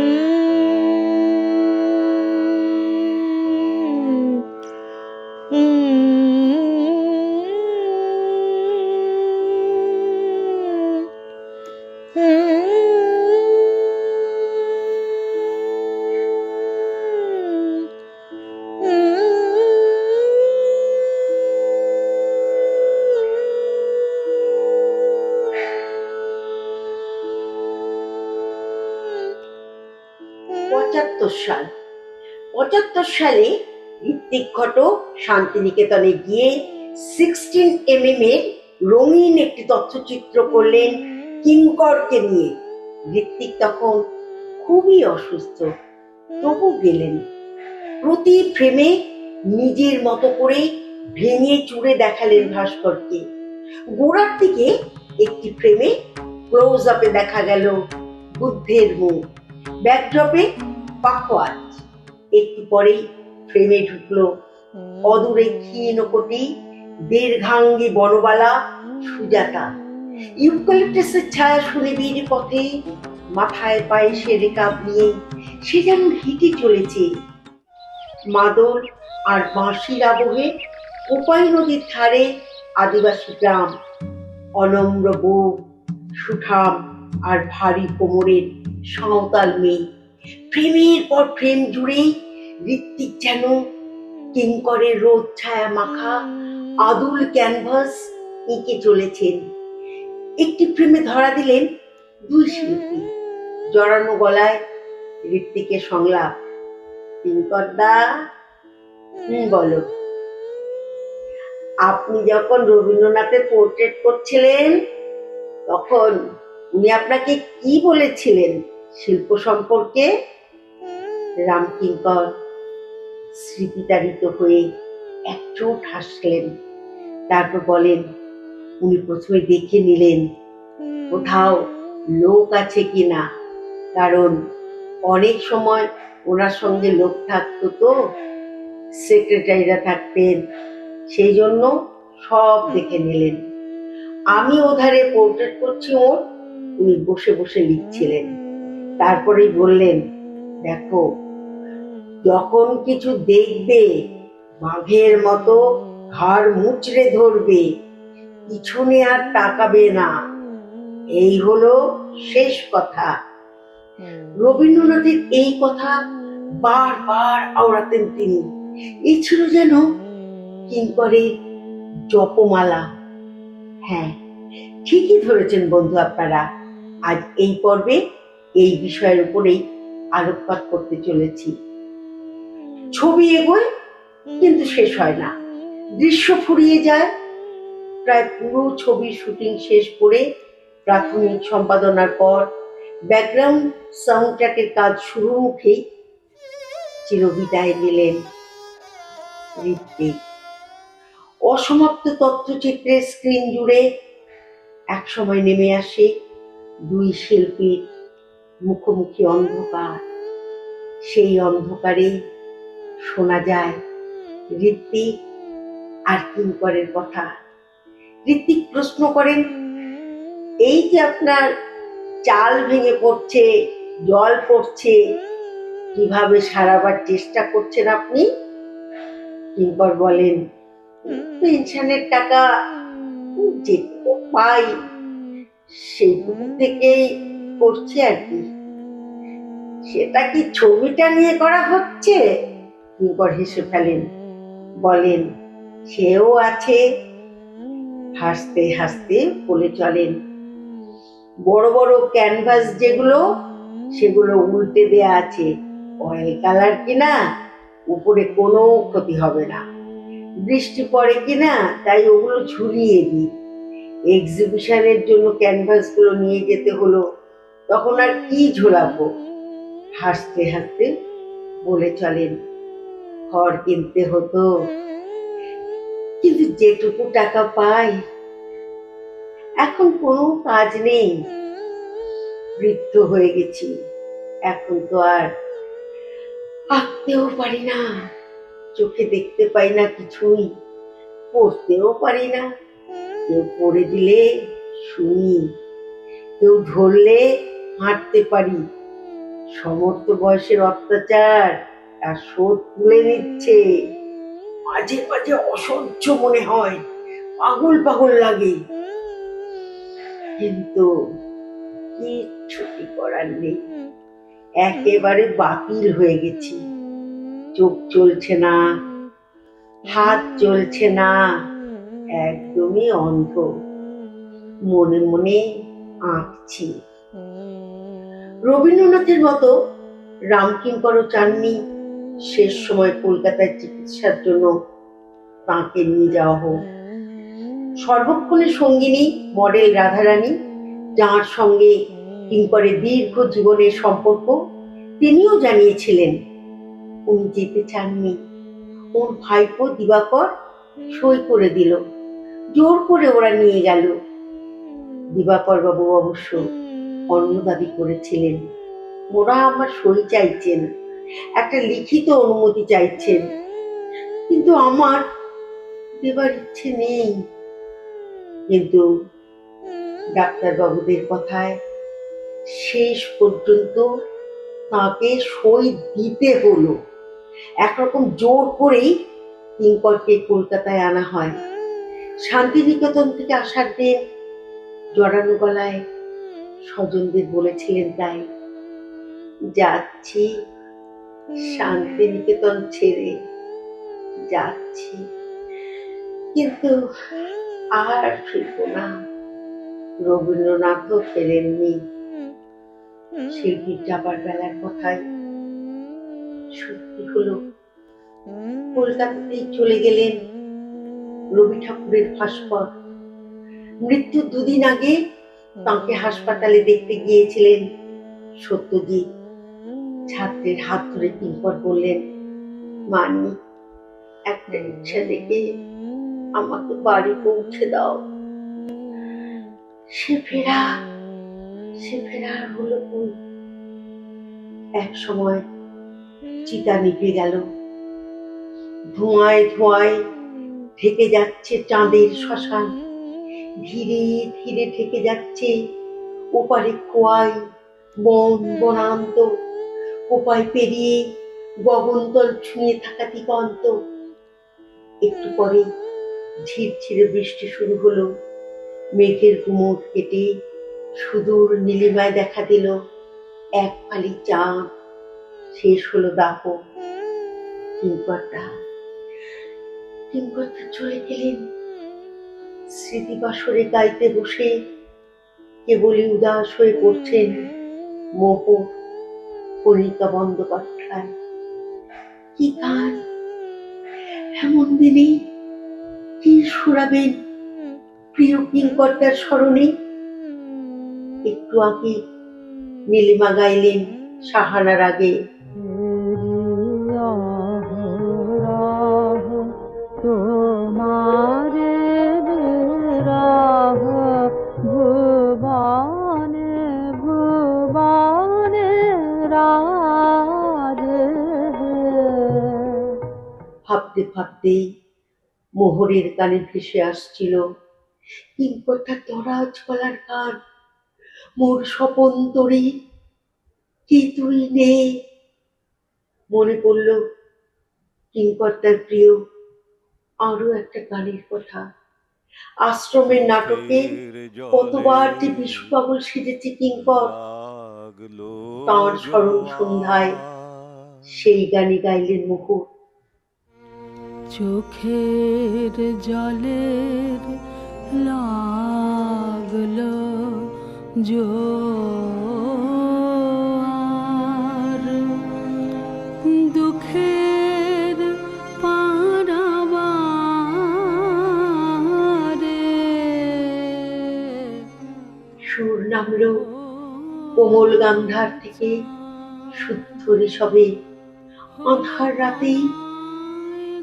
পঁচাত্তর সাল পঁচাত্তর সালে ঋত্বিক ঘটক শান্তিনিকেতনে গিয়ে সিক্সটিন এমএম এর রঙিন একটি তথ্যচিত্র করলেন কিঙ্করকে নিয়ে। ঋত্বিক তখন খুবই অসুস্থ, তবু গেলেন। প্রতি ফ্রেমে নিজের মতো করে ভেঙে চুড়ে দেখালেন ভাস্করকে। গোড়ার দিকে একটি ফ্রেমে ক্লোজ আপে দেখা গেল বুদ্ধের মুখ। ব্যাকড্রপে পাখোয়াজ একটু পরেই ফ্রেমে ঢুকলো অদূরে ক্ষীণকটি দীর্ঘাঙ্গী বনবালা সুজাতা। ইউক্যালিপটাসের ছায়া সুনিবিড় পথে মাথায় পায়ে সে রেকাব নিয়ে সে যেন হেঁটে চলেছে। মাদল আর বাঁশির আবহে কোপাই নদীর ধারে আদিবাসী গ্রাম। অনম্র বউ সুঠাম আর ভারী কোমরের সাঁওতাল মেয়ে। ফ্রেমের পর ফ্রেম জুড়ে ঋত্বিক যেন কিঙ্করের রোদ, ছায়া, মাখা, আদুল ক্যানভাস এঁকে চলেছেন। একটি ফ্রেমে ধরা দিলেন দুই শিল্পী। জড়ানো গলায় ঋত্বিকের সংলাপ কিঙ্কর দা হুম বলো, আপনি যখন রবীন্দ্রনাথের পোর্ট্রেট করছিলেন, তখন উনি আপনাকে কি বলেছিলেন? শিল্প সম্পর্কে রামকিঙ্কর স্মৃতিতাড়িত হয়ে এক চোট হাসলেন। তারপর বলেন, উনি প্রথমে দেখে নিলেন কোথাও লোক আছে কিনা। কারণ অনেক সময় ওনার সঙ্গে লোক থাকতো তো, সেক্রেটারিরা থাকতেন। সেই জন্য সব দেখে নিলেন। আমি ওধারে পোর্ট্রেট করছি ওর। উনি বসে বসে লিখছিলেন। তারপরেই বললেন, দেখো, যখন কিছু দেখবে বাঘের মতো ঘাড় মুচড়ে ধরবে, পিছনে আর তাকাবে না। এই হলো শেষ কথা। রবীন্দ্রনাথের এই কথা বারবার আওড়াতেন তিনি। এই ছিল যেন কিঙ্করের জপমালা। হ্যাঁ ঠিকই ধরেছেন বন্ধু আপনারা। আজ এই পর্বে এই বিষয়ের উপরেই আলোকপাত করতে চলেছি। ছবি এগোয় কিন্তু শেষ হয় না। দৃশ্য ফুরিয়ে যায়। প্রায় পুরো ছবির শুটিং শেষ করে প্রাথমিক সম্পাদনার পর ব্যাকগ্রাউন্ড সাউন্ড ট্র্যাকের কাজ শুরু মুখেই চিরবিদায় নিলেন ঋত্বিক। অসমাপ্ত তথ্যচিত্রের স্ক্রিন জুড়ে একসময় নেমে আসে দুই শিল্পীর মুখোমুখি অন্ধকার। সেই অন্ধকারে শোনা যায় ঋত্বিক আর কিঙ্করের কথা। ঋত্বিক প্রশ্ন করেন, এই যে আপনার চাল ভেঙে পড়ছে, জল পড়ছে, কীভাবে সারাবার চেষ্টা করছেন আপনি? কিঙ্কর বলেন, পেনশনের টাকা যেটুকু পাই, সেইটুকু থেকেই করছে আর কি। সেটা কি ছবিটা নিয়ে করা হচ্ছে? কিঙ্কর হেসে ফেলেন। বলেন, সেও আছে। হাসতে হাসতে বলে চলেন। বড় বড় ক্যানভাস যেগুলো, সেগুলো উল্টে দেয়া আছে। অয়েল কালার কিনা, উপরে কোনো ক্ষতি হবে না। বৃষ্টি পড়ে কিনা, তাই ওগুলো ঝুলিয়ে দিই। এক্সিবিশনের জন্য ক্যানভাসগুলো নিয়ে যেতে হলো। তখন আর কি ঝোলাবো? হাসতে হাসতে বলে চলেন, ঘর কিনতে হতো। কিন্তু যেটুকু টাকা পাই, এখন কোনো কাজ নেই। বৃদ্ধ হয়ে গেছি। এখন তো আর আঁকতেও পারি না, চোখে দেখতে পাই না কিছুই, পড়তেও পারি না। কেউ পড়ে দিলে শুনি, কেউ ধরলে হাঁটতে পারি। সমস্ত বয়সের অত্যাচার আর শোধ তুলে নিচ্ছে। মাঝে মাঝে অসহ্য মনে হয়, পাগল পাগল লাগে। কিন্তু কিচ্ছুটি করার নেই। একেবারে বাতিল হয়ে গেছি। চোখ চলছে না, হাত চলছে না, একদমই অন্ধ। মনে মনে আঁকছি। রবীন্দ্রনাথের মতো রামকিঙ্করও চাননি শেষ সময় কলকাতায় চিকিৎসার জন্য তাঁকে নিয়ে যাওয়া হোক। সর্বক্ষণের সঙ্গিনী, মডেল রাধারানী, যাঁর সঙ্গে কিঙ্করের দীর্ঘ জীবনের সম্পর্ক, তিনিও জানিয়েছিলেন, উনি যেতে চাননি। ওর ভাইপো দিবাকর সই করে দিল। জোর করে ওরা নিয়ে গেল। দিবাকর বাবু অবশ্য অন্য দাবি করেছিলেন। ওরা আমার সই চাইছেন, একটা লিখিত অনুমতি চাইছেন। কিন্তু আমার দেবার ইচ্ছে নেই। কিন্তু ডাক্তারবাবুদের কথায় শেষ পর্যন্ত তাকে সই দিতে হলো। একরকম জোর করেই কিঙ্করকে কলকাতায় আনা হয়। শান্তিনিকেতন থেকে আসার দিন জড়ানো গলায় স্বজনদের বলেছিলেন তাই। যাচ্ছি, শান্তিনিকেতন ছেড়ে যাচ্ছি। কিন্তু আর ফিরব না। রবীন্দ্রনাথও ফেরেননি। শিল্পীর যাবার বেলার কথায় সত্যি হলো। কলকাতাতেই চলে গেলেন রবি ঠাকুরের ভাস্কর। মৃত্যুর দুদিন আগে তাকে হাসপাতালে দেখতে গিয়েছিলেন। সত্যজিৎ ছাত্রের হাত ধরে কিঙ্কর বললেন, মানি, একটা রিক্সা দেখে আমাকে বাড়ি পৌঁছে দাও। সে ফেরা সে ফেরা আর হলো কই? এক সময় চিতা নিভে গেল। ধোঁয়ায় ধোঁয়ায় ঢেকে যাচ্ছে চাঁদের শ্মশান। ধীরে ধীরে ঢেকে যাচ্ছে। ওপারে খোয়াই, বন বনান্ত। কোপায় পেরিয়ে গগনতল ছুঁয়ে থাকা দিগন্ত। একটু পরে ঝিরঝিরে বৃষ্টি শুরু হলো। মেঘের গুমট কেটে সুদূর নীলিমায় দেখা দিল এক ফালি চাঁদ। শেষ হলো দাহ কিঙ্করটা কিঙ্করটা চলে গেলেন। স্মৃতিবাসরে গাইতে বসে কেবলই উদাস হয়ে পড়ছেন মোহ কণিকা বন্দ্যোপাধ্যায়। কি গান? এমন দিনে কি সুরাবেন প্রিয় কিঙ্করটার স্মরণে? একটু আগে নীলিমা গাইলেন সাহানার আগে ভাবতে ভাবতে মোহরের গানে ভেসে আসছিল কিঙ্করটার দরাজ গলার গান মোর স্বপন তরি কি তুই নে মনে পড়ল কিঙ্করটার প্রিয় আরও একটা গানের কথা। আশ্রমের নাটকে কতবার যে বিশ্বপাগল সেজেছে কিঙ্কর তাঁর স্মরণ সন্ধ্যায় সেই গানে গাইলেন মোহর। চোখের জলের লাগল জোয়ার। কোমল গান্ধার থেকে শুদ্ধ ঋষভে। আধার রাতেই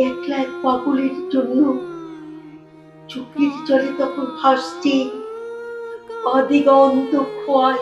একলা এক পাগলের জন্য চোখের জলে তখন ভাসছে। অদিগন্ত খোয়াই